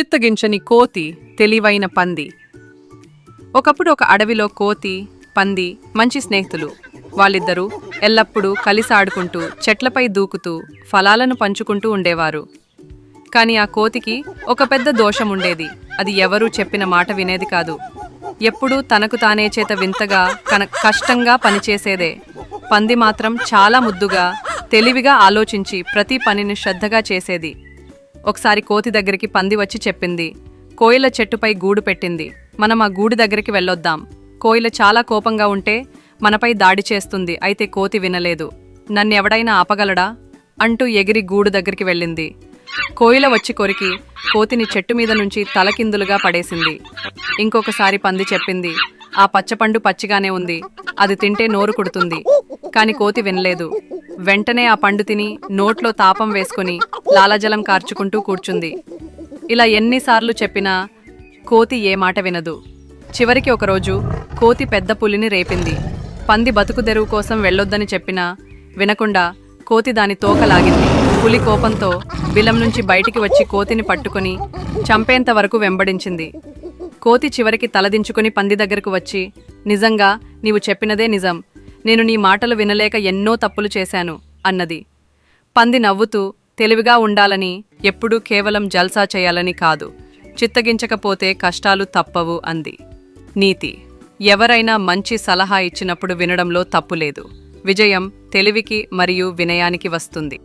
చిత్తగించని కోతి తెలివైన పంది. ఒకప్పుడు ఒక అడవిలో కోతి పంది మంచి స్నేహితులు. వాళ్ళిద్దరూ ఎల్లప్పుడూ కలిసి ఆడుకుంటూ చెట్లపై దూకుతూ ఫలాలను పంచుకుంటూ ఉండేవారు. కానీ ఆ కోతికి ఒక పెద్ద దోషం ఉండేది. అది ఎవరూ చెప్పిన మాట వినేది కాదు. ఎప్పుడూ తనకు తానే చేత వింతగా కన కష్టంగా పనిచేసేదే. పంది మాత్రం చాలా ముద్దుగా తెలివిగా ఆలోచించి ప్రతి పనిని శ్రద్ధగా చేసేది. ఒకసారి కోతి దగ్గరికి పంది వచ్చి చెప్పింది కోయిల చెట్టుపై గూడు పెట్టింది మనం ఆ గూడు దగ్గరికి వెళ్ళొద్దాం. కోయిల చాలా కోపంగా ఉంటే మనపై దాడి చేస్తుంది అయితే కోతి వినలేదు. నన్నెవడైనా ఆపగలడా? అంటూ ఎగిరి గూడు దగ్గరికి వెళ్ళింది. కోయిల వచ్చి కొరికి కోతిని చెట్టు మీద నుంచి తలకిందులుగా పడేసింది. ఇంకొకసారి పంది చెప్పింది ఆ పచ్చపండు పచ్చిగానే ఉంది అది తింటే నోరు కుడుతుంది కాని కోతి వినలేదు. వెంటనే ఆ పండు తిని నోట్లో తాపం వేసుకుని లాలజలం కార్చుకుంటూ కూర్చుంది. ఇలా ఎన్నిసార్లు చెప్పినా కోతి ఏ మాట వినదు. చివరికి ఒకరోజు కోతి పెద్ద పులిని రేపింది. పంది బతుకు తెరువు కోసం వెళ్ళొద్దని చెప్పినా వినకుండా కోతి దాని తోక లాగింది. పులి కోపంతో బిలం నుంచి బయటికి వచ్చి కోతిని పట్టుకొని చంపేంత వరకు వెంబడించింది. కోతి చివరికి తలదించుకుని పంది దగ్గరకు వచ్చి నిజంగా నీవు చెప్పినదే నిజం. నేను నీ మాటలు వినలేక ఎన్నో తప్పులు చేశాను అన్నది. పంది నవ్వుతూ తెలివిగా ఉండాలని ఎప్పుడూ కేవలం జల్సా చేయాలని కాదు చిత్తగించకపోతే కష్టాలు తప్పవు అంది. నీతి ఎవరైనా మంచి సలహా ఇచ్చినప్పుడు వినడంలో తప్పులేదు. విజయం తెలివికి మరియు వినయానికి వస్తుంది.